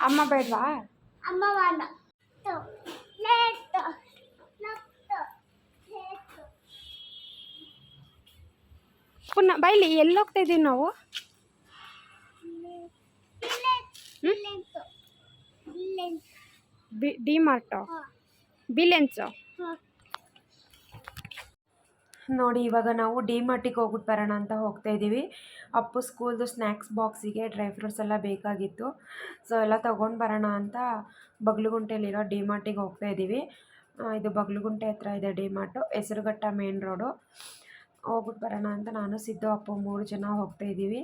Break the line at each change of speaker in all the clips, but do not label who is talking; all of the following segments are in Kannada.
ಅಮ್ಮ ಬೇಡವಾ?
ಅಮ್ಮ
ಪುನಃ ಬೈಲಿ ಎಲ್ಲಿ ಹೋಗ್ತಾ ಇದೀವಿ ನಾವು? D mart. ಬಿಲೆನ್ಸು ನೋಡಿ, ಇವಾಗ ನಾವು ಡಿ ಮಾರ್ಟಿಗೆ ಹೋಗ್ಬಿಟ್ಟು ಬರೋಣ ಅಂತ ಹೋಗ್ತಾ ಇದ್ದೀವಿ. ಅಪ್ಪು ಸ್ಕೂಲ್ದು ಸ್ನ್ಯಾಕ್ಸ್ ಬಾಕ್ಸಿಗೆ ಡ್ರೈ ಫ್ರೂಟ್ಸ್ ಎಲ್ಲ ಬೇಕಾಗಿತ್ತು. ಸೊ, ಎಲ್ಲ ತೊಗೊಂಡು ಬರೋಣ ಅಂತ ಬಗ್ಲುಗುಂಟೆಯಲ್ಲಿರೋ ಡಿ ಮಾರ್ಟಿಗೆ ಹೋಗ್ತಾ ಇದ್ದೀವಿ. ಇದು ಬಗ್ಲುಗುಂಟೆ ಹತ್ರ ಇದೆ D mart. Hesaraghatta main road. ಹೋಗ್ಬಿಟ್ಟು ಬರೋಣ ಅಂತ ನಾನು, ಸಿದ್ದು, ಅಪ್ಪು ಮೂರು ಜನ ಹೋಗ್ತಾ ಇದ್ದೀವಿ.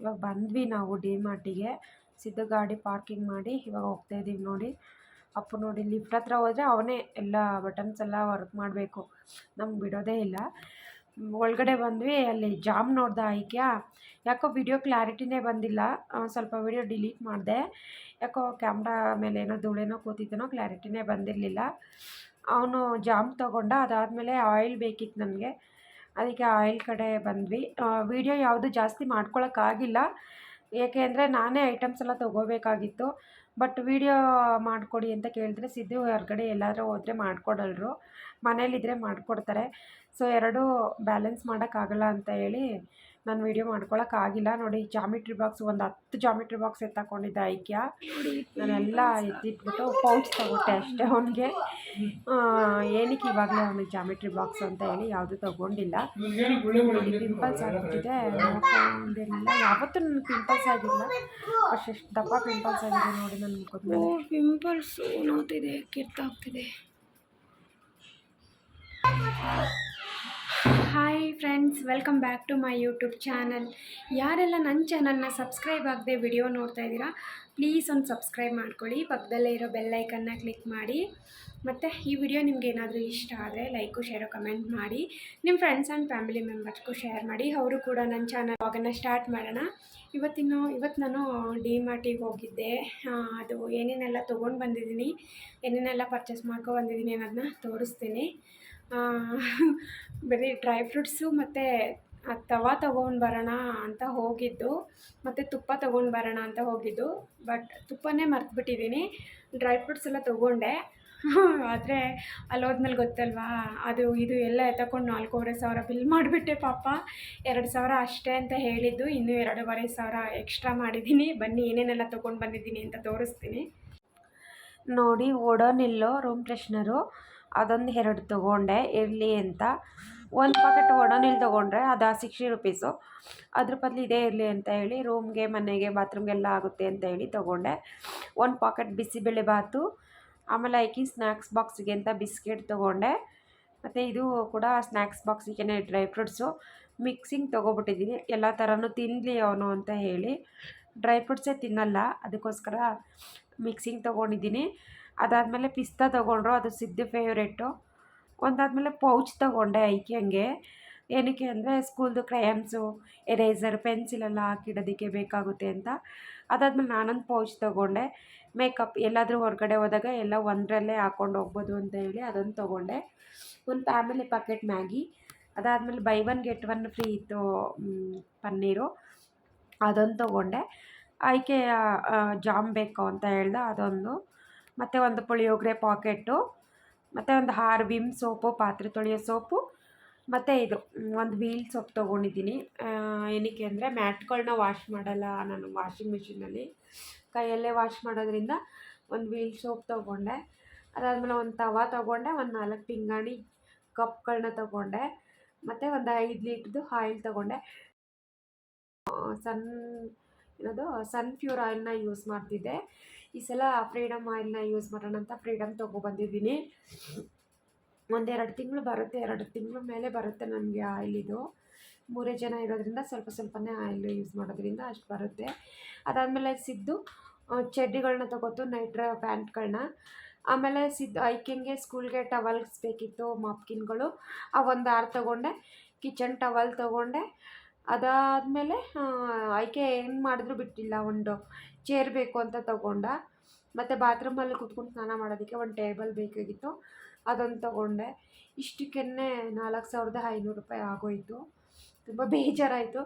ಇವಾಗ ಬಂದ್ವಿ ನಾವು ಡಿ ಮಾರ್ಟಿಗೆ. ಸಿದ್ದು ಗಾಡಿ ಪಾರ್ಕಿಂಗ್ ಮಾಡಿ ಇವಾಗ ಹೋಗ್ತಾ ಇದ್ದೀವಿ ನೋಡಿ. ಅಪ್ಪು ನೋಡಿ ಲಿಫ್ಟ್ ಹತ್ರ ಹೋದರೆ ಅವನೇ ಎಲ್ಲ ಬಟನ್ಸ್ ಎಲ್ಲ ವರ್ಕ್ ಮಾಡಬೇಕು. ನಮ್ಗೆ ಬಿಡೋದೇ ಇಲ್ಲ. ಒಳಗಡೆ ಬಂದ್ವಿ, ಅಲ್ಲಿ ಜಾಮ್ ನೋಡ್ದೆ ಐಕ್ಯಾ. ಯಾಕೋ ವಿಡಿಯೋ ಕ್ಲಾರಿಟಿನೇ ಬಂದಿಲ್ಲ. ಸ್ವಲ್ಪ ವಿಡಿಯೋ ಡಿಲೀಟ್ ಮಾಡಿದೆ. ಯಾಕೋ ಕ್ಯಾಮ್ರಾ ಮೇಲೆ ಏನೋ ಧೂಳೇನೋ ಕೂತಿದ್ದೇನೋ ಕ್ಲಾರಿಟಿನೇ ಬಂದಿರಲಿಲ್ಲ. ಅವನು ಜಾಮ್ ತೊಗೊಂಡ, ಅದಾದಮೇಲೆ ಆಯಿಲ್ ಬೇಕಿತ್ತು ನನಗೆ. ಅದಕ್ಕೆ ಆಯಿಲ್ ಕಡೆ ಬಂದ್ವಿ. ವಿಡಿಯೋ ಯಾವುದು ಜಾಸ್ತಿ ಮಾಡ್ಕೊಳಕ್ಕಾಗಿಲ್ಲ ಏಕೆ ಅಂದರೆ ನಾನೇ ಐಟಮ್ಸ್ ಎಲ್ಲ ತೊಗೋಬೇಕಾಗಿತ್ತು. ಬಟ್ ವಿಡಿಯೋ ಮಾಡಿಕೊಡಿ ಅಂತ ಕೇಳಿದ್ರೆ ಸಿದ್ದು ಹೊರಗಡೆ ಎಲ್ಲಾದರೂ ಹೋದರೆ ಮಾಡಿಕೊಡಲ್ರು. ಮನೇಲಿದ್ದರೆ ಮಾಡಿಕೊಡ್ತಾರೆ. ಸೊ ಎರಡೂ ಬ್ಯಾಲೆನ್ಸ್ ಮಾಡೋಕ್ಕಾಗಲ್ಲ ಅಂತ ಹೇಳಿ ನಾನು ವೀಡಿಯೋ ಮಾಡ್ಕೊಳಕ್ಕಾಗಿಲ್ಲ. ನೋಡಿ ಜಾಮಿಟ್ರಿ ಬಾಕ್ಸ್ ಒಂದು ಹತ್ತು ಜಾಮಿಟ್ರಿ ಬಾಕ್ಸ್ ಎತ್ತಾಕೊಂಡಿದ್ದೆ ಐಕ್ಯ. ನಾನೆಲ್ಲ ಎತ್ತಿಟ್ಬಿಟ್ಟು ಪೌಚ್ ತಗೊಟ್ಟೆ ಅಷ್ಟೇ ಅವನಿಗೆ. ಏನಕ್ಕೆ ಇವಾಗಲೇ ಅವನಿಗೆ ಜಾಮಿಟ್ರಿ ಬಾಕ್ಸ್ ಅಂತ ಹೇಳಿ ಯಾವುದು ತಗೊಂಡಿಲ್ಲ. ಪಿಂಪಲ್ಸ್ ಆಗಿಬಿಟ್ಟಿದೆ. ನೋಡ್ಕೊಂಡಿಲ್ಲ ಯಾವತ್ತೂ ನನಗೆ ಪಿಂಪಲ್ಸ್ ಆಗಿಲ್ಲ. ಅಷ್ಟೆಷ್ಟು ದಪ್ಪ ಪಿಂಪಲ್ಸ್ ಆಗಿದೆ ನೋಡಿ ನನ್ನ ಪಿಂಪಲ್ಸು ನೋಡ್ತಿದೆ ಕೆಟ್ಟಾಗ್ತಿದೆ. Hi friends welcome back to my YouTube channel ಯಾರೆಲ್ಲ ನನ್ನ ಚಾನಲ್ನ ಸಬ್ಸ್ಕ್ರೈಬ್ ಆಗದೆ ವಿಡಿಯೋ ನೋಡ್ತಾ ಇದ್ದೀರಾ ಪ್ಲೀಸ್ ಒಂದು ಸಬ್ಸ್ಕ್ರೈಬ್ ಮಾಡ್ಕೊಳ್ಳಿ. ಪಕ್ಕದಲ್ಲೇ ಇರೋ ಬೆಲ್ಲೈಕನ್ನ ಕ್ಲಿಕ್ ಮಾಡಿ. ಮತ್ತು ಈ ವಿಡಿಯೋ ನಿಮ್ಗೆ ಏನಾದರೂ ಇಷ್ಟ ಆದರೆ ಲೈಕು ಶೇರು ಕಮೆಂಟ್ ಮಾಡಿ. ನಿಮ್ಮ ಫ್ರೆಂಡ್ಸ್ ಆ್ಯಂಡ್ ಫ್ಯಾಮಿಲಿ ಮೆಂಬರ್ಸ್ಗೂ ಶೇರ್ ಮಾಡಿ. ಅವರು ಕೂಡ ನನ್ನ ಚಾನಲ್ ವಾಗನ್ನು ಸ್ಟಾರ್ಟ್ ಮಾಡೋಣ. ಇವತ್ತಿನ ಇವತ್ತು ನಾನು ಡಿ ಮಾರ್ಟಿಗೆ ಹೋಗಿದ್ದೆ. ಅದು ಏನೇನೆಲ್ಲ ತೊಗೊಂಡು ಬಂದಿದ್ದೀನಿ, ಏನೇನೆಲ್ಲ ಪರ್ಚೇಸ್ ಮಾಡ್ಕೊ ಬಂದಿದ್ದೀನಿ ಅನ್ನೋದನ್ನ ತೋರಿಸ್ತೀನಿ. ಬರೀ ಡ್ರೈ ಫ್ರೂಟ್ಸು ಮತ್ತು ತವಾ ತೊಗೊಂಡು ಬರೋಣ ಅಂತ ಹೋಗಿದ್ದು, ಮತ್ತು ತುಪ್ಪ ತೊಗೊಂಡು ಬರೋಣ ಅಂತ ಹೋಗಿದ್ದು, ಬಟ್ ತುಪ್ಪನೇ ಮರ್ತುಬಿಟ್ಟಿದ್ದೀನಿ. ಡ್ರೈ ಫ್ರೂಟ್ಸ್ ಎಲ್ಲ ತೊಗೊಂಡೆ. ಆದರೆ ಅಲ್ಲಿ ಹೋದ್ಮೇಲೆ ಗೊತ್ತಲ್ವಾ, ಅದು ಇದು ಎಲ್ಲ ಎತ್ತಕೊಂಡು ನಾಲ್ಕೂವರೆ ಸಾವಿರ ಬಿಲ್ ಮಾಡಿಬಿಟ್ಟೆ ಪಾಪ. ಎರಡು ಸಾವಿರ ಅಷ್ಟೇ ಅಂತ ಹೇಳಿದ್ದು, ಇನ್ನೂ ಎರಡೂವರೆ ಸಾವಿರ ಎಕ್ಸ್ಟ್ರಾ ಮಾಡಿದ್ದೀನಿ. ಬನ್ನಿ, ಏನೇನೆಲ್ಲ ತೊಗೊಂಡು ಬಂದಿದ್ದೀನಿ ಅಂತ ತೋರಿಸ್ತೀನಿ. ನೋಡಿ ಓಡೋನಿಲ್ಲೋ ರೂಮ್ ಫ್ರೆಶ್ನರು. ಅದೊಂದು ಎರಡು ತೊಗೊಂಡೆ, ಇರಲಿ ಅಂತ. ಒಂದು ಪಾಕೆಟ್ ಒಡೋನಿಲ್ ತೊಗೊಂಡ್ರೆ ಅದು ಸಿಕ್ಸ್ಟಿ ರುಪೀಸು ಅದ್ರ ಬದಲು ಇದೇ ಇರಲಿ ಅಂತ ಹೇಳಿ ರೂಮ್ಗೆ ಮನೆಗೆ ಬಾತ್ರೂಮ್ಗೆಲ್ಲ ಆಗುತ್ತೆ ಅಂತ ಹೇಳಿ ತೊಗೊಂಡೆ. ಒಂದು ಪಾಕೆಟ್ ಬಿಸಿಬೇಳೆ ಬಾತು, ಆಮೇಲೆ ಐಕಿ ಸ್ನ್ಯಾಕ್ಸ್ ಬಾಕ್ಸಿಗೆ ಅಂತ ಬಿಸ್ಕೆಟ್ ತೊಗೊಂಡೆ. ಮತ್ತು ಇದು ಕೂಡ ಸ್ನ್ಯಾಕ್ಸ್ ಬಾಕ್ಸಿಗೆ ಡ್ರೈ ಫ್ರೂಟ್ಸು ಮಿಕ್ಸಿಂಗ್ ತೊಗೊಬಿಟ್ಟಿದ್ದೀನಿ. ಎಲ್ಲ ಥರನೂ ತಿನ್ನಲಿ ಅವನು ಅಂತ ಹೇಳಿ. ಡ್ರೈ ಫ್ರೂಟ್ಸೇ ತಿನ್ನಲ್ಲ, ಅದಕ್ಕೋಸ್ಕರ ಮಿಕ್ಸಿಂಗ್ ತೊಗೊಂಡಿದ್ದೀನಿ. ಅದಾದಮೇಲೆ ಪಿಸ್ತಾ ತೊಗೊಂಡ್ರು, ಅದು ಸಿದ್ದು ಫೇವ್ರೇಟು ಒಂದಾದಮೇಲೆ ಪೌಚ್ ತೊಗೊಂಡೆ ಐಕ್ಯಂಗೆ. ಏನಕ್ಕೆ ಅಂದರೆ ಸ್ಕೂಲ್ದು ಕ್ರಯಾನ್ಸು ಎರೇಸರ್ ಪೆನ್ಸಿಲೆಲ್ಲ ಹಾಕಿಡೋದಕ್ಕೆ ಬೇಕಾಗುತ್ತೆ ಅಂತ. ಅದಾದಮೇಲೆ ನಾನೊಂದು ಪೌಚ್ ತೊಗೊಂಡೆ. ಮೇಕಪ್ ಎಲ್ಲಾದರೂ ಹೊರಗಡೆ ಹೋದಾಗ ಎಲ್ಲ ಒಂದರಲ್ಲೇ ಹಾಕ್ಕೊಂಡು ಹೋಗ್ಬೋದು ಅಂತ ಹೇಳಿ ಅದೊಂದು ತೊಗೊಂಡೆ. ಒಂದು ಫ್ಯಾಮಿಲಿ ಪ್ಯಾಕೆಟ್ ಮ್ಯಾಗಿ. ಅದಾದಮೇಲೆ buy one get one free ಇತ್ತು ಪನ್ನೀರು. ಅದೊಂದು ತೊಗೊಂಡೆ. ಆಯ್ಕೆ ಜಾಮ್ ಬೇಕು ಅಂತ ಹೇಳ್ದೆ ಅದೊಂದು. ಮತ್ತು ಒಂದು ಪುಳಿಯೋಗರೆ ಪಾಕೆಟ್ಟು, ಮತ್ತು ಒಂದು ಹಾರ್ ವಿಮ್ ಸೋಪು, ಪಾತ್ರೆ ತೊಳೆಯೋ ಸೋಪು, ಮತ್ತು ಇದು ಒಂದು ವೀಲ್ ಸೋಪ್ ತೊಗೊಂಡಿದ್ದೀನಿ. ಏನಕ್ಕೆ ಅಂದರೆ ಮ್ಯಾಟ್ಗಳನ್ನ ವಾಶ್ ಮಾಡಲ್ಲ ನಾನು ವಾಷಿಂಗ್ ಮಿಷಿನಲ್ಲಿ. ಕೈಯಲ್ಲೇ ವಾಶ್ ಮಾಡೋದ್ರಿಂದ ಒಂದು ವೀಲ್ ಸೋಪ್ ತೊಗೊಂಡೆ. ಅದಾದಮೇಲೆ ಒಂದು ತವಾ ತೊಗೊಂಡೆ, ಒಂದು ನಾಲ್ಕು ಪಿಂಗಾಣಿ ಕಪ್ಗಳನ್ನ ತೊಗೊಂಡೆ, ಮತ್ತು ಒಂದು ಐದು ಲೀಟ್ರದ್ದು ಆಯಿಲ್ ತೊಗೊಂಡೆ. ಸನ್ ಏನದು ಸನ್ಫ್ಯೂರ್ ಆಯಿಲ್ನ ಯೂಸ್ ಮಾಡ್ತಿದ್ದೆ. ಈ ಸಲ ಫ್ರೀಡಮ್ ಆಯಿಲ್ನ ಯೂಸ್ ಮಾಡೋಣ ಅಂತ ಫ್ರೀಡಮ್ ತೊಗೊಬಂದಿದ್ದೀನಿ ಒಂದೆರಡು ತಿಂಗಳು ಬರುತ್ತೆ, ಎರಡು ತಿಂಗಳ ಮೇಲೆ ಬರುತ್ತೆ ನನಗೆ ಆಯಿಲ್ ಇದು. ಮೂರೇ ಜನ ಇರೋದ್ರಿಂದ ಸ್ವಲ್ಪ ಸ್ವಲ್ಪನೇ ಆಯಿಲ್ ಯೂಸ್ ಮಾಡೋದ್ರಿಂದ ಅಷ್ಟು ಬರುತ್ತೆ. ಅದಾದಮೇಲೆ ಸಿದ್ದು ಚಡ್ಡಿಗಳನ್ನ ತೊಗೋತು ನೈಟ್ರ ಪ್ಯಾಂಟ್ಗಳನ್ನ ಆಮೇಲೆ ಸಿದ್ದು ಐಕಿಂಗೆ ಸ್ಕೂಲ್ಗೆ ಟವಲ್ಸ್ ಬೇಕಿತ್ತು ಮಾಪ್ಕಿನ್ಗಳು. ಆ, ಒಂದು ಆರು ತೊಗೊಂಡೆ ಕಿಚನ್ ಟವಲ್ ತೊಗೊಂಡೆ. ಅದಾದಮೇಲೆ ಆಯ್ಕೆ ಹೆಂಗೆ ಮಾಡಿದ್ರು ಬಿಟ್ಟಿಲ್ಲ, ಒಂದು ಚೇರ್ ಬೇಕು ಅಂತ ತಗೊಂಡ. ಮತ್ತು ಬಾತ್ರೂಮಲ್ಲಿ ಕುತ್ಕೊಂಡು ಸ್ನಾನ ಮಾಡೋದಕ್ಕೆ ಒಂದು ಟೇಬಲ್ ಬೇಕಾಗಿತ್ತು. ಅದೊಂದು ತೊಗೊಂಡೆ. ಇಷ್ಟಕ್ಕೆ ನಾಲ್ಕು ಸಾವಿರದ ಐನೂರು ರೂಪಾಯಿ ಆಗೋಯಿತು. ತುಂಬ ಬೇಜಾರಾಯಿತು.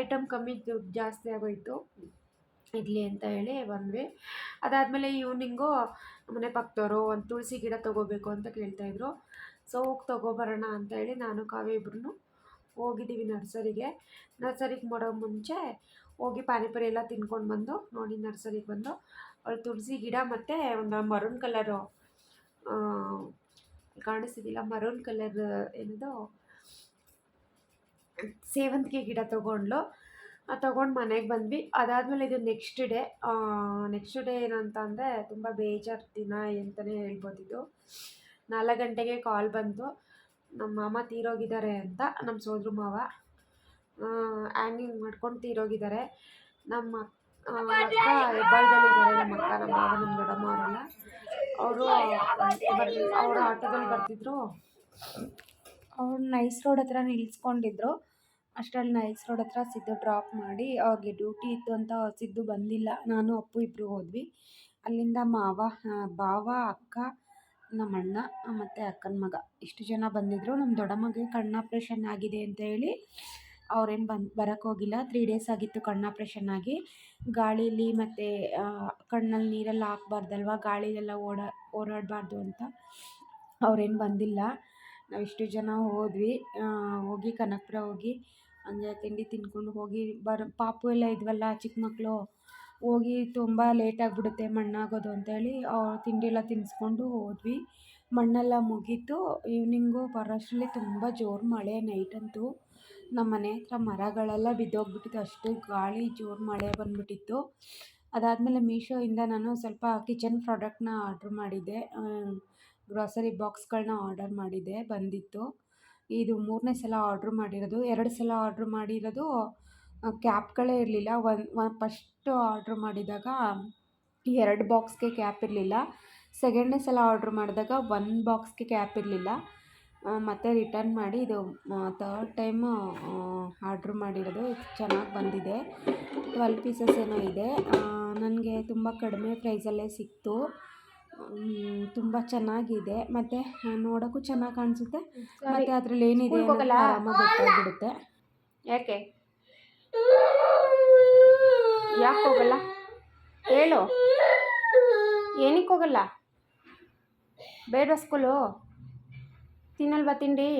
ಐಟಮ್ ಕಮ್ಮಿ, ದುಡ್ಡು ಜಾಸ್ತಿ ಆಗೋಯಿತು. ಇರಲಿ ಅಂತ ಹೇಳಿ ಬಂದ್ವಿ. ಅದಾದಮೇಲೆ ಈವ್ನಿಂಗು ಮನೆ ಪಕ್ಕದವರು ಒಂದು ತುಳಸಿ ಗಿಡ ತೊಗೋಬೇಕು ಅಂತ ಕೇಳ್ತಾಯಿದ್ರು ಸೊ ಹೋಗಿ ತೊಗೊಬರೋಣ ಅಂತ ಹೇಳಿ ನಾನು ಕಾವ್ಯ ಇಬ್ರು ಹೋಗಿದ್ದೀವಿ ನರ್ಸರಿಗೆ. ನರ್ಸರಿಗೆ ಮಾಡೋ ಮುಂಚೆ ಹೋಗಿ ಪಾನಿಪುರಿ ಎಲ್ಲ ತಿನ್ಕೊಂಡು ಬಂದು ನೋಡಿ ನರ್ಸರಿಗೆ ಬಂದು. ಅವಳು ತುಳಸಿ ಗಿಡ ಮತ್ತು ಒಂದು ಮರೂನ್ ಕಲರು ಕಾಣಿಸ್ತಿದ್ದಿಲ್ಲ ಮರೂನ್ ಕಲರ್ ಏನದು, ಸೇವಂತಿಗೆ ಗಿಡ ತೊಗೊಂಡ್ಲು ತೊಗೊಂಡು ಮನೆಗೆ ಬಂದ್ವಿ. ಅದಾದಮೇಲೆ ಇದು ನೆಕ್ಸ್ಟ್ ಡೇ ನೆಕ್ಸ್ಟ್ ಡೇ ಏನಂತ ಅಂದರೆ ತುಂಬ ಬೇಜಾರು ದಿನ ಅಂತಲೇ ಹೇಳ್ಬೋದು ನಾಲ್ಕು ಗಂಟೆಗೆ ಕಾಲ್ ಬಂತು. ನಮ್ಮ ಮಾಮ ತೀರೋಗಿದ್ದಾರೆ ಅಂತ ನಮ್ಮ ಸೋದ್ರ ಮಾವ ಹ್ಯಾಂಗಿಂಗ್ ಮಾಡ್ಕೊಂಡು ತೀರೋಗಿದ್ದಾರೆ. ನಮ್ಮ ಅಕ್ಕ ಹೆಬ್ಬಾಳ್ದಲ್ಲಿದ್ದಾರೆ, ನಮ್ಮ ಅಕ್ಕ, ನಮ್ಮ ಮಾವ, ನಮ್ಮ ದೊಡ್ಡಮ್ಮ ಅವರೆಲ್ಲ. ಅವರು ಅವರು ಆಟೋದಲ್ಲಿ ಬರ್ತಿದ್ರು. ಅವ್ರು ನೈಸ್ ರೋಡ್ ಹತ್ರ ನಿಲ್ಲಿಸ್ಕೊಂಡಿದ್ರು ಅಷ್ಟರಲ್ಲಿ ನೈಸ್ ರೋಡ್ ಹತ್ರ ಸಿದ್ದು ಡ್ರಾಪ್ ಮಾಡಿ ಅವ್ರಿಗೆ ಡ್ಯೂಟಿ ಇತ್ತು ಅಂತ ಸಿದ್ದು ಬಂದಿಲ್ಲ. ನಾನು, ಅಪ್ಪು ಇಬ್ಬರು ಹೋದ್ವಿ. ಅಲ್ಲಿಂದ ಮಾವ ಬಾವ ಅಕ್ಕ ನಮ್ಮ ಅಣ್ಣ ಮತ್ತು ಅಕ್ಕನ ಮಗ. ಇಷ್ಟು ಜನ ಬಂದಿದ್ದರು ನಮ್ಮ ದೊಡ್ಡಮ್ಮಗೆ ಕಣ್ಣು ಆಪ್ರೇಷನ್ ಆಗಿದೆ ಅಂತ ಹೇಳಿ ಅವ್ರೇನು ಬಂದು ಬರೋಕ್ಕೆ ಹೋಗಿಲ್ಲ. ತ್ರೀ ಡೇಸ್ ಆಗಿತ್ತು ಕಣ್ಣು ಆಪ್ರೇಷನ್ ಆಗಿ. ಗಾಳೀಲಿ ಮತ್ತು ಕಣ್ಣಲ್ಲಿ ನೀರೆಲ್ಲ ಹಾಕ್ಬಾರ್ದಲ್ವ? ಗಾಳಿಲೆಲ್ಲ ಓಡಾ, ಓಡಾಡಬಾರ್ದು ಅಂತ ಅವ್ರೇನು ಬಂದಿಲ್ಲ. ನಾವು ಇಷ್ಟು ಜನ ಹೋದ್ವಿ. ಹೋಗಿ ಕನಕಪುರ ಹೋಗಿ ಹಂಗೆ ತಿಂಡಿ ತಿಂದ್ಕೊಂಡು ಹೋಗಿ ಬರೋ, ಪಾಪು ಎಲ್ಲ ಇದ್ವಲ್ಲ ಚಿಕ್ಕ ಮಕ್ಕಳು ಹೋಗಿ ತುಂಬ ಲೇಟ್ ಆಗಿಬಿಡುತ್ತೆ ಮಣ್ಣಾಗೋದು ಅಂತೇಳಿ ತಿಂಡಿಯೆಲ್ಲ ತಿನ್ನಿಸ್ಕೊಂಡು ಹೋದ್ವಿ. ಮಣ್ಣೆಲ್ಲ ಮುಗೀತು. ಈವ್ನಿಂಗು ಬರೋಷ್ಟರಲ್ಲಿ ತುಂಬ ಜೋರು ಮಳೆ ನೈಟಂತೂ ನಮ್ಮ ಮನೆ ಹತ್ರ ಮರಗಳೆಲ್ಲ ಬಿದ್ದೋಗ್ಬಿಟ್ಟಿತ್ತು, ಅಷ್ಟು ಗಾಳಿ ಜೋರು ಮಳೆ ಬಂದ್ಬಿಟ್ಟಿತ್ತು. ಅದಾದಮೇಲೆ ಮೀಶೋಯಿಂದ ನಾನು ಸ್ವಲ್ಪ ಕಿಚನ್ ಪ್ರಾಡಕ್ಟ್ನ ಆರ್ಡ್ರ್ ಮಾಡಿದ್ದೆ. ಗ್ರಾಸರಿ ಬಾಕ್ಸ್ಗಳನ್ನ ಆರ್ಡರ್ ಮಾಡಿದ್ದೆ, ಬಂದಿತ್ತು. ಇದು ಮೂರನೇ ಸಲ ಆರ್ಡ್ರ್ ಮಾಡಿರೋದು. ಎರಡು ಸಲ ಆರ್ಡ್ರ್ ಮಾಡಿರೋದು ಕ್ಯಾಪ್ಗಳೇ ಇರಲಿಲ್ಲ. ಒಂದು ಫಸ್ಟು ಆರ್ಡ್ರ್ ಮಾಡಿದಾಗ ಎರಡು ಬಾಕ್ಸ್ಗೆ ಕ್ಯಾಪ್ ಇರಲಿಲ್ಲ. ಸೆಕೆಂಡ್ನೇ ಸಲ ಆರ್ಡ್ರ್ ಮಾಡಿದಾಗ ಒನ್ ಬಾಕ್ಸ್ಗೆ ಕ್ಯಾಪ್ ಇರಲಿಲ್ಲ. ಮತ್ತು ರಿಟರ್ನ್ ಮಾಡಿ ಇದು ತರ್ಡ್ ಟೈಮು ಆರ್ಡ್ರ್ ಮಾಡಿರೋದು. ಚೆನ್ನಾಗಿ ಬಂದಿದೆ. ಟ್ವೆಲ್ ಪೀಸಸ್ ಏನೋ ಇದೆ. ನನಗೆ ತುಂಬ ಕಡಿಮೆ ಪ್ರೈಸಲ್ಲೇ ಸಿಕ್ತು. ತುಂಬ ಚೆನ್ನಾಗಿದೆ. ಮತ್ತು ನೋಡೋಕ್ಕೂ ಚೆನ್ನಾಗಿ ಕಾಣಿಸುತ್ತೆ. ಮತ್ತು ಅದರಲ್ಲಿ ಏನಿದೆ ಗೊತ್ತಾಗ್ಬಿಡುತ್ತೆ.
ಯಾಕೆ? ಯಾಕೆ ಹೋಗಲ್ಲ? ಹೇಳು. ಏನಕ್ಕೆ ಹೋಗಲ್ಲ? ಬೇಡ ಸ್ಕೂಲು. ತಿನ್ನಲ್ವಾ ತಿಂಡಿ?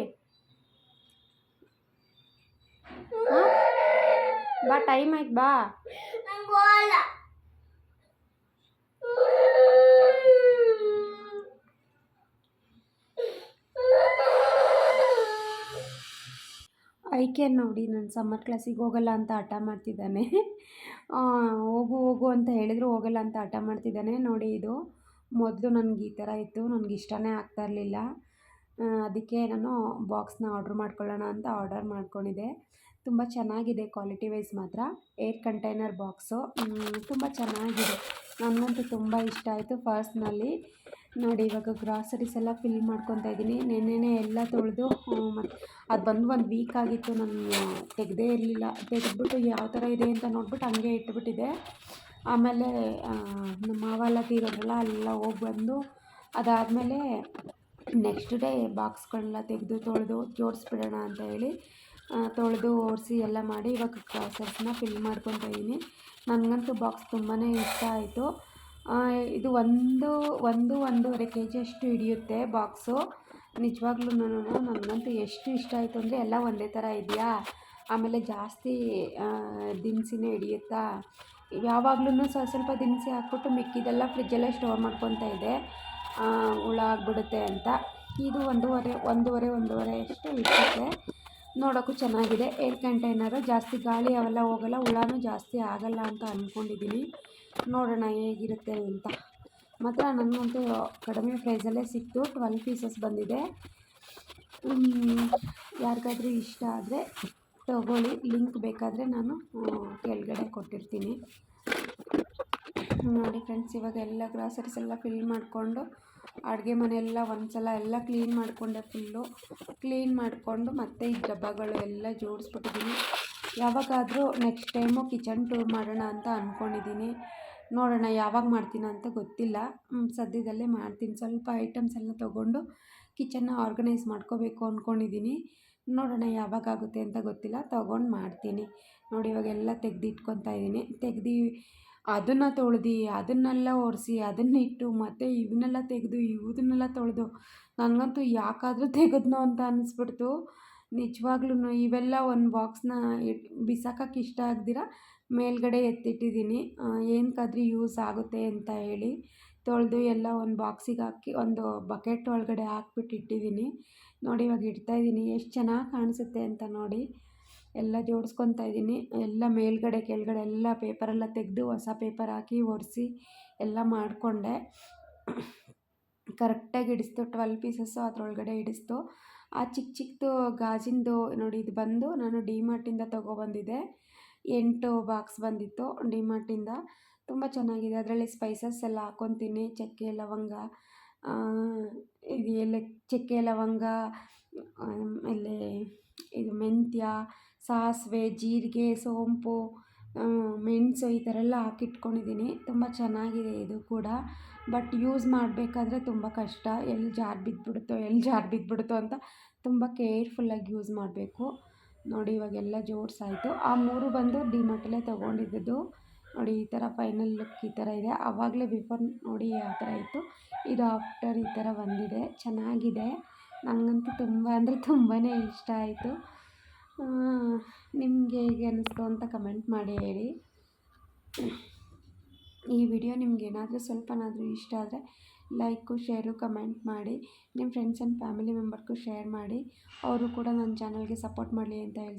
ಬಾ ಟೈಮ್ ಆಯ್ತು ಬಾ
ನಂಗೆ ಹೋಗಲ್ಲ
ಐಕೆ ನೋಡಿ, ನಾನು ಸಮ್ಮರ್ ಕ್ಲಾಸಿಗೆ ಹೋಗಲ್ಲ ಅಂತ ಹಠ ಮಾಡ್ತಿದ್ದಾನೆ. ಹೋಗು ಹೋಗು ಅಂತ ಹೇಳಿದ್ರು, ಹೋಗಲ್ಲ ಅಂತ ಹಠ ಮಾಡ್ತಿದ್ದಾನೆ. ನೋಡಿ ಇದು, ಮೊದಲು ನನಗೆ ಈ ಥರ ಇತ್ತು, ನನಗೆ ಇಷ್ಟನೇ ಆಗ್ತಾ ಇರಲಿಲ್ಲ. ಅದಕ್ಕೆ ನಾನು ಬಾಕ್ಸ್ನ ಆರ್ಡ್ರ್ ಮಾಡ್ಕೊಳ್ಳೋಣ ಅಂತ ಆರ್ಡರ್ ಮಾಡ್ಕೊಂಡಿದ್ದೆ. ತುಂಬ ಚೆನ್ನಾಗಿದೆ ಕ್ವಾಲಿಟಿ ವೈಸ್ ಮಾತ್ರ. ಏರ್ ಕಂಟೈನರ್ ಬಾಕ್ಸು ತುಂಬ ಚೆನ್ನಾಗಿದೆ. ನನಗಂತೂ ತುಂಬ ಇಷ್ಟ ಆಯಿತು ಪರ್ಸ್ನಲ್ಲಿ ನೋಡಿ, ಇವಾಗ ಗ್ರಾಸರೀಸ್ ಎಲ್ಲ ಫಿಲ್ ಮಾಡ್ಕೊತಾ ಇದ್ದೀನಿ. ನೆನ್ನೆನೇ ಎಲ್ಲ ತೊಳೆದು ಮತ್ತು ಅದು ಬಂದು ಒಂದು ವೀಕ್ ಆಗಿತ್ತು, ನಾನು ತೆಗೆದೇ ಇರಲಿಲ್ಲ. ತೆಗೆದ್ಬಿಟ್ಟು ಯಾವ ಥರ ಇದೆ ಅಂತ ನೋಡ್ಬಿಟ್ಟು ಹಂಗೆ ಇಟ್ಬಿಟ್ಟಿದೆ. ಆಮೇಲೆ ನಮ್ಮ ಮಾವ ಎಲ್ಲ ತೀರೋದ್ರಲ್ಲ, ಅಲ್ಲೆಲ್ಲ ಹೋಗಿ ಬಂದು ಅದಾದಮೇಲೆ ನೆಕ್ಸ್ಟ್ ಡೇ ಬಾಕ್ಸ್ಗಳನ್ನೆಲ್ಲ ತೆಗೆದು, ತೊಳೆದು ಜೋಡಿಸ್ಬಿಡೋಣ ಅಂತ ಹೇಳಿ ತೊಳೆದು ಓಡಿಸಿ ಎಲ್ಲ ಮಾಡಿ ಇವಾಗ ಗ್ರಾಸರೀಸ್ನ ಫಿಲ್ ಮಾಡ್ಕೊತಾ ಇದ್ದೀನಿ. ನನಗಂತೂ ಬಾಕ್ಸ್ ತುಂಬಾ ಇಷ್ಟ ಆಯಿತು. ಇದು ಒಂದು ಒಂದು, ಒಂದೂವರೆ ಕೆ ಜಿ ಅಷ್ಟು ಹಿಡಿಯುತ್ತೆ ಬಾಕ್ಸು. ನಿಜವಾಗ್ಲೂ ನನಗಂತೂ ಎಷ್ಟು ಇಷ್ಟ ಆಯಿತು ಅಂದರೆ ಎಲ್ಲ ಒಂದೇ ಥರ ಇದೆಯಾ? ಆಮೇಲೆ ಜಾಸ್ತಿ ದಿನಸಿನೇ ಹಿಡಿಯುತ್ತಾ? ಯಾವಾಗ್ಲೂ ಸ್ವಲ್ಪ ಸ್ವಲ್ಪ ದಿನಸಿ ಹಾಕ್ಬಿಟ್ಟು ಮಿಕ್ಕಿದೆಲ್ಲ ಫ್ರಿಜ್ಜಲ್ಲೇ ಸ್ಟೋರ್ ಮಾಡ್ಕೊತಾ ಇದೆ. ಹುಳ ಆಗಿಬಿಡುತ್ತೆ ಅಂತ. ಇದು ಒಂದೂವರೆ ಒಂದೂವರೆ ಒಂದೂವರೆ ಅಷ್ಟು ಇರುತ್ತೆ. ನೋಡೋಕ್ಕೂ ಚೆನ್ನಾಗಿದೆ. ಏರ್ ಕಂಟೈನರು ಜಾಸ್ತಿ ಗಾಳಿ ಅವೆಲ್ಲ ಹೋಗಲ್ಲ, ಹುಳನೂ ಜಾಸ್ತಿ ಆಗಲ್ಲ ಅಂತ ಅಂದ್ಕೊಂಡಿದ್ದೀನಿ ನೋಡೋಣ ಹೇಗಿರುತ್ತೆ ಅಂತ. ಮಾತ್ರ ನನಗಂತೂ ಕಡಿಮೆ ಪ್ರೈಸಲ್ಲೇ ಸಿಕ್ತು. ಟ್ವೆಲ್ ಪೀಸಸ್ ಬಂದಿದೆ. ಯಾರಿಗಾದ್ರೂ ಇಷ್ಟ ಆದರೆ ತಗೊಳ್ಳಿ. ಲಿಂಕ್ ಬೇಕಾದರೆ ನಾನು ಕೆಳಗಡೆ ಕೊಟ್ಟಿರ್ತೀನಿ. ನೋಡಿ ಫ್ರೆಂಡ್ಸ್ ಇವಾಗ ಎಲ್ಲ ಗ್ರಾಸರೀಸ್ ಎಲ್ಲ ಫಿಲ್ ಮಾಡಿಕೊಂಡು, ಅಡುಗೆ ಮನೆಯೆಲ್ಲ ಒಂದ್ಸಲ ಎಲ್ಲ ಕ್ಲೀನ್ ಮಾಡಿಕೊಂಡೆ ಫುಲ್ಲು ಕ್ಲೀನ್ ಮಾಡಿಕೊಂಡು ಮತ್ತೆ ಈ ಡಬ್ಬಗಳು ಎಲ್ಲ ಜೋಡಿಸ್ಬಿಟ್ಟಿದ್ದೀನಿ. ಯಾವಾಗಾದರೂ ನೆಕ್ಸ್ಟ್ ಟೈಮು ಕಿಚನ್ ಟೂರ್ ಮಾಡೋಣ ಅಂತ ಅಂದ್ಕೊಂಡಿದ್ದೀನಿ ನೋಡೋಣ ಯಾವಾಗ ಮಾಡ್ತೀನ ಅಂತ ಗೊತ್ತಿಲ್ಲ. ಸದ್ಯದಲ್ಲೇ ಮಾಡ್ತೀನಿ. ಸ್ವಲ್ಪ ಐಟಮ್ಸ್ ಎಲ್ಲ ತೊಗೊಂಡು ಕಿಚನ್ನ ಆರ್ಗನೈಸ್ ಮಾಡ್ಕೋಬೇಕು ಅಂದ್ಕೊಂಡಿದ್ದೀನಿ ನೋಡೋಣ ಯಾವಾಗ ಆಗುತ್ತೆ ಅಂತ ಗೊತ್ತಿಲ್ಲ. ತೊಗೊಂಡು ಮಾಡ್ತೀನಿ. ನೋಡಿ ಇವಾಗೆಲ್ಲ ತೆಗ್ದಿಟ್ಕೊತಾ ಇದ್ದೀನಿ ತೆಗ್ದು ಅದನ್ನು ತೊಳ್ದು, ಅದನ್ನೆಲ್ಲ ಒರೆಸಿ ಅದನ್ನಿಟ್ಟು ಮತ್ತು ಇವನ್ನೆಲ್ಲ ತೆಗೆದು ಇವನ್ನೆಲ್ಲ ತೊಳೆದು, ನನಗಂತೂ ಯಾಕಾದರೂ ತೆಗೆದ್ನೋ ಅಂತ ಅನ್ನಿಸ್ಬಿಡ್ತು ನಿಜವಾಗ್ಲೂ ಇವೆಲ್ಲ ಒಂದು ಬಾಕ್ಸ್ನ ಇಟ್ ಬಿಸಾಕಕ್ಕೆ ಇಷ್ಟ ಆಗ್ದಿರ? ಮೇಲ್ಗಡೆ ಎತ್ತಿಟ್ಟಿದ್ದೀನಿ ಏನಕ್ಕಾದ್ರೂ ಯೂಸ್ ಆಗುತ್ತೆ ಅಂತ ಹೇಳಿ ತೊಳೆದು ಎಲ್ಲ ಒಂದು ಬಾಕ್ಸಿಗೆ ಹಾಕಿ, ಒಂದು ಬಕೆಟ್ ಒಳಗಡೆ ಹಾಕ್ಬಿಟ್ಟು ಇಟ್ಟಿದ್ದೀನಿ ನೋಡಿ ಇವಾಗ ಇಡ್ತಾಯಿದ್ದೀನಿ ಎಷ್ಟು ಚೆನ್ನಾಗಿ ಕಾಣಿಸುತ್ತೆ ಅಂತ ನೋಡಿ. ಎಲ್ಲ ಜೋಡಿಸ್ಕೊತಾ ಇದ್ದೀನಿ ಎಲ್ಲ ಮೇಲ್ಗಡೆ, ಕೆಳಗಡೆ ಎಲ್ಲ ಪೇಪರೆಲ್ಲ ತೆಗೆದು ಹೊಸ ಪೇಪರ್ ಹಾಕಿ ಒರೆಸಿ ಎಲ್ಲ ಮಾಡಿಕೊಂಡೆ. ಕರೆಕ್ಟಾಗಿ ಹಿಡಿಸ್ತು. ಟ್ವೆಲ್ ಪೀಸಸ್ಸು ಅದರೊಳಗಡೆ ಹಿಡಿಸ್ತು. ಆ ಚಿಕ್ಕ ಚಿಕ್ಕದು ಗಾಜಿಂದು ನೋಡಿ ಇದು ಬಂದು ನಾನು ಡಿಮಾರ್ಟಿಂದ ತೊಗೊಬಂದಿದ್ದೆ. ಎಂಟು ಬಾಕ್ಸ್ ಬಂದಿತ್ತು ಡಿಮಾರ್ಟಿಂದ ತುಂಬ ಚೆನ್ನಾಗಿದೆ. ಅದರಲ್ಲಿ ಸ್ಪೈಸಸ್ ಎಲ್ಲ ಹಾಕ್ಕೊತೀನಿ ಚಕ್ಕೆ, ಲವಂಗ ಇದು ಎಲ್ಲ ಚಕ್ಕೆ, ಲವಂಗ, ಆಮೇಲೆ ಇದು ಮೆಂತ್ಯ, ಸಾಸಿವೆ, ಜೀರಿಗೆ, ಸೋಂಪು ಮೆಣಸು ಈ ಥರ ಎಲ್ಲ ಹಾಕಿಟ್ಕೊಂಡಿದ್ದೀನಿ. ತುಂಬ ಚೆನ್ನಾಗಿದೆ ಇದು ಕೂಡ. ಬಟ್ ಯೂಸ್ ಮಾಡಬೇಕಾದ್ರೆ ತುಂಬ ಕಷ್ಟ. ಎಲ್ಲಿ ಜಾರು ಬಿದ್ದುಬಿಡುತ್ತೋ ಎಲ್ಲಿ ಜಾರು ಬಿದ್ದುಬಿಡುತ್ತೋ ಅಂತ ತುಂಬ ಕೇರ್ಫುಲ್ಲಾಗಿ ಯೂಸ್ ಮಾಡಬೇಕು. ನೋಡಿ, ಇವಾಗೆಲ್ಲ ಜೋಡಿಸಾಯಿತು ಆ ಮೂರು ಬಂದು ಡಿಮಾರ್ಟಲ್ಲೇ ತೊಗೊಂಡಿದ್ದು ನೋಡಿ, ಈ ಥರ ಫೈನಲ್ ಲುಕ್ ಈ ಥರ ಇದೆ. ಆವಾಗಲೇ ಬಿಫೋರ್ ನೋಡಿ ಆ ಥರ ಇತ್ತು. ಇದು ಆಫ್ಟರ್ ಈ ಥರ ಬಂದಿದೆ. ಚೆನ್ನಾಗಿದೆ. ನನಗಂತೂ ತುಂಬ, ಅಂದರೆ ತುಂಬಾ ಇಷ್ಟ ಆಯಿತು. ನಿಮಗೆ ಹೇಗೆ ಅನ್ನಿಸ್ತು ಅಂತ ಕಮೆಂಟ್ ಮಾಡಿ ಹೇಳಿ. ಈ ವಿಡಿಯೋ ನಿಮ್ಗೆ ಏನಾದರೂ ಸ್ವಲ್ಪನಾದರೂ ಇಷ್ಟ ಆದರೆ ಲೈಕು, ಶೇರು, ಕಮೆಂಟ್ ಮಾಡಿ. ನಿಮ್ಮ ಫ್ರೆಂಡ್ಸ್ ಆ್ಯಂಡ್ ಫ್ಯಾಮಿಲಿ ಮೆಂಬರ್ಗೂ ಶೇರ್ ಮಾಡಿ. ಅವರು ಕೂಡ ನನ್ನ ಚಾನಲ್ಗೆ ಸಪೋರ್ಟ್ ಮಾಡಲಿ ಅಂತ ಹೇಳ್ತೀನಿ